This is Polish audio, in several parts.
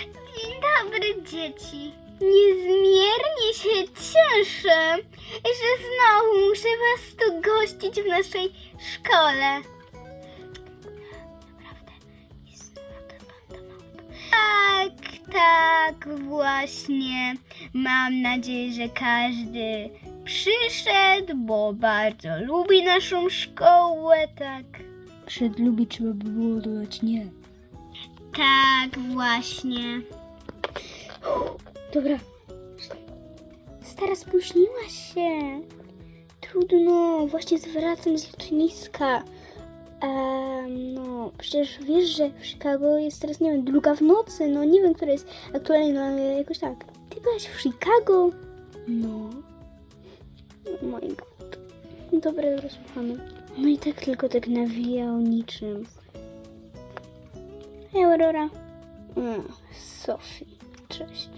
Dzień dobry, dzieci. Niezmiernie się cieszę, że znowu muszę was tu gościć w naszej szkole. Tak, tak, właśnie. Mam nadzieję, że każdy przyszedł, bo bardzo lubi naszą szkołę, tak. Przed lubi trzeba by było dodać nie. Tak, właśnie. Dobra. Stara, spóźniłaś się. Trudno, właśnie zwracam z lotniska. No, przecież wiesz, że w Chicago jest teraz, nie wiem, druga w nocy. No, nie wiem, która jest aktualnie, no, ale jakoś tak. Ty byłaś w Chicago? No. Oh my god. Dobra, dobra, słuchamy. No i tak tylko tak nawija niczym. Aurora. Mm, Sophie. Cześć.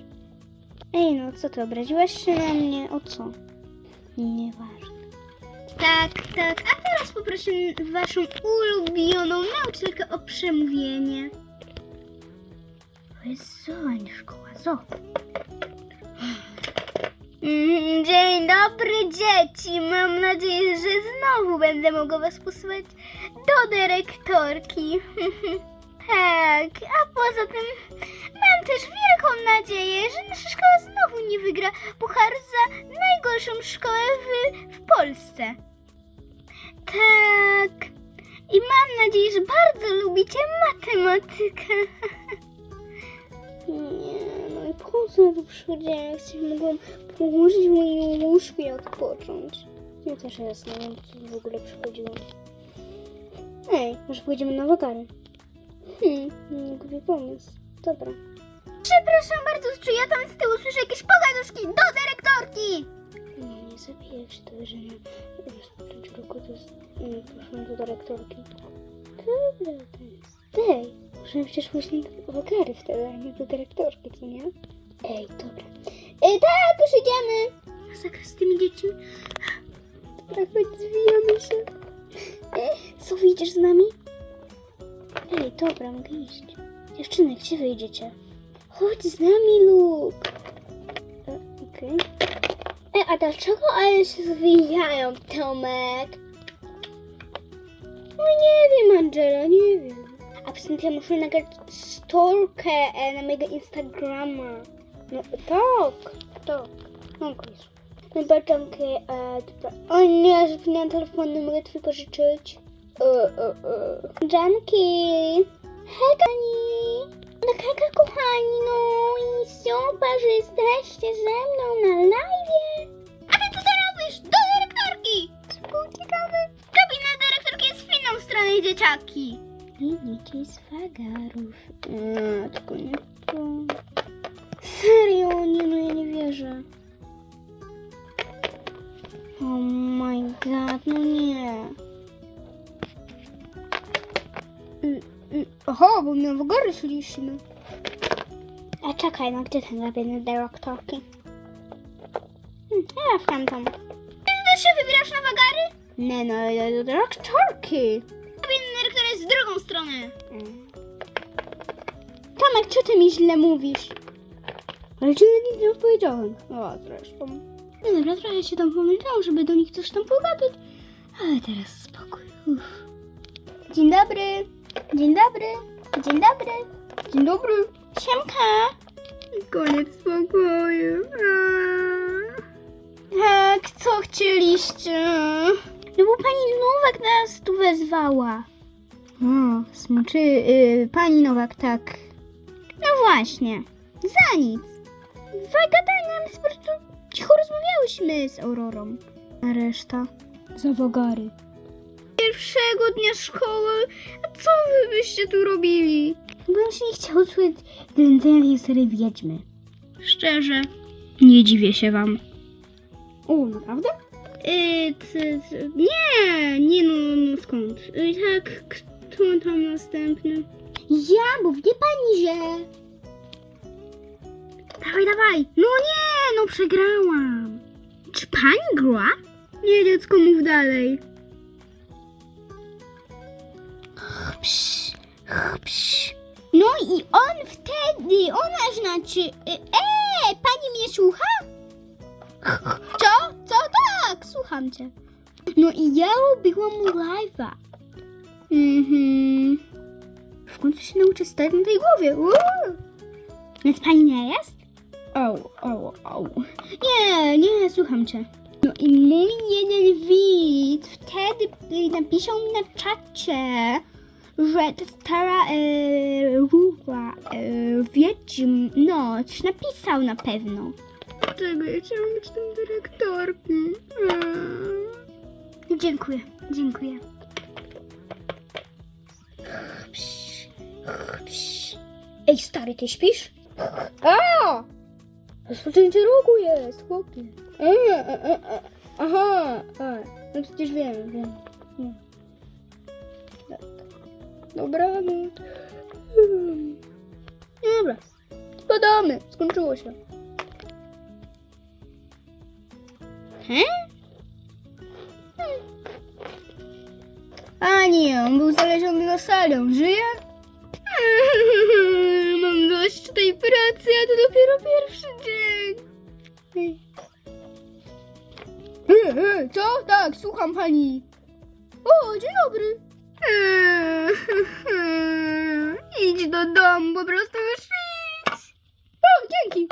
Ej, no co ty, obraziłaś się na mnie? O co? Nieważne. Tak, tak. A teraz poproszę waszą ulubioną nauczycielkę o przemówienie. To jest zoo, a nie szkoła. Zo. Mm, Dzień dobry, dzieci. Mam nadzieję, że znowu będę mogła was posłać do dyrektorki. tak, a poza tym mam też wielką nadzieję, że nasza szkoła znowu nie wygra puchar za najgorszą szkołę w, w Polsce. Tak. I mam nadzieję, że bardzo lubicie matematykę. Nie, no i po co tu przychodziłem? Jak sobie mogłam położyć w moim łóżku i odpocząć. Ja też jasne, nie wiem, co w ogóle przychodziło. Ej, może pójdziemy na wagary? Hmm, głupi pomysł. Dobra. Przepraszam bardzo, czy ja tam z tyłu słyszę jakieś pogaduszki do dyrektorki? Nie, nie zabiję, się dowie, że nie rozpocząć roku, to nie, proszę do dyrektorki. Dobra, to jest. Ej, możemy przecież pójść na wagary wtedy, a nie do dyrektorki, co nie? Ej, dobra. Ej, tak, już idziemy! Masakra z tymi dziećmi. Dobra, chodź, zwijamy się. Ej, co, wyjdziesz z nami? Ej, dobra, mogę iść. Dziewczyny, gdzie wyjdziecie? Chodź z nami, Luke. E, Okej. Ej, a dlaczego one się zwijają, Tomek? No nie wiem, Angela, nie wiem. A poza tym ja muszę nagrać storkę e, na mojego Instagrama. No tak, tak. No wiesz. No baczanki, e, dobra. O nie, zapomniałam telefonu, mogę twój pożyczyć? Janki! Hej, kochani! No hejka, kochani, no i super, że jesteście ze mną na live. A ty co to robisz? Do dyrektorki! Ciekawe? Kabina dyrektorki jest w inną stronę, dzieciaki. Linijki z wagarów. No, tylko nie to. Serio? Nie, no ja nie wierzę. Oh my god, no nie. Oho, bo my w góry szliśmy. A czekaj, no gdzie ten gabinet dyrektorki? Hmm, ja w tamtą. Ty się wybierasz na wagary? Nie no, do dyrektorki. Kabina dyrektora jest w drugą stronę. Mm. Tomek, co ty mi źle mówisz? Ale ci nic nie odpowiedziałem. O, zresztą. No dobra, trochę się tam pomyliłam, żeby do nich coś tam pogadać. Ale teraz spokój. Uff. Dzień dobry. Dzień dobry. Dzień dobry. Dzień dobry. Siemka. Koniec spokoju. Tak, co chcieliście? No bo pani Nowak nas tu wezwała. O, smoczy... Y, pani Nowak, tak. No właśnie. Za nic. Zagadania, my po prostu cicho rozmawiałyśmy z Aurorą. A reszta? Za wagary. Pierwszego dnia szkoły? Co wy byście tu robili? Bo on się nie chciał słuchać ględzenia historii wiedźmy. Szczerze, nie dziwię się wam. O, naprawdę? Yy, nie, nie no, no skąd? Yy, tak, kto tam następny? Ja, bo wie pani, że... Dawaj, dawaj. No nie, no przegrałam. Czy pani gra? Nie, dziecko, mów dalej. Psz. No i on wtedy ona znaczy... Eee, pani mnie słucha? Co? Co? Tak, słucham cię. No i ja robiłam live'a. Mhm. W końcu się nauczę stać na tej głowie. Uuu. Więc pani nie jest? Au, au, au. Nie, nie, słucham cię. No i mój jeden widz wtedy y, napisał mi na czacie, że ta stara e, rówa e, wiedźm, no, coś napisał na pewno. Dlaczego ja chciałam być tym dyrektorkiem? Mm. Dziękuję, dziękuję. Ej, stary, ty śpisz? A! Rozpoczęcie roku jest, chłopie. E, e, e, e. Aha, a, no przecież wiem, wiem. wiem. Dobranoc. Hmm. Dobra, spadamy, skończyło się. He? A nie, on był zależony na salę. Żyje? Mam dość tej pracy, a to dopiero pierwszy dzień. Co? Tak, słucham pani. O, dzień dobry. Idź do domu, po prostu już idź. O, dzięki.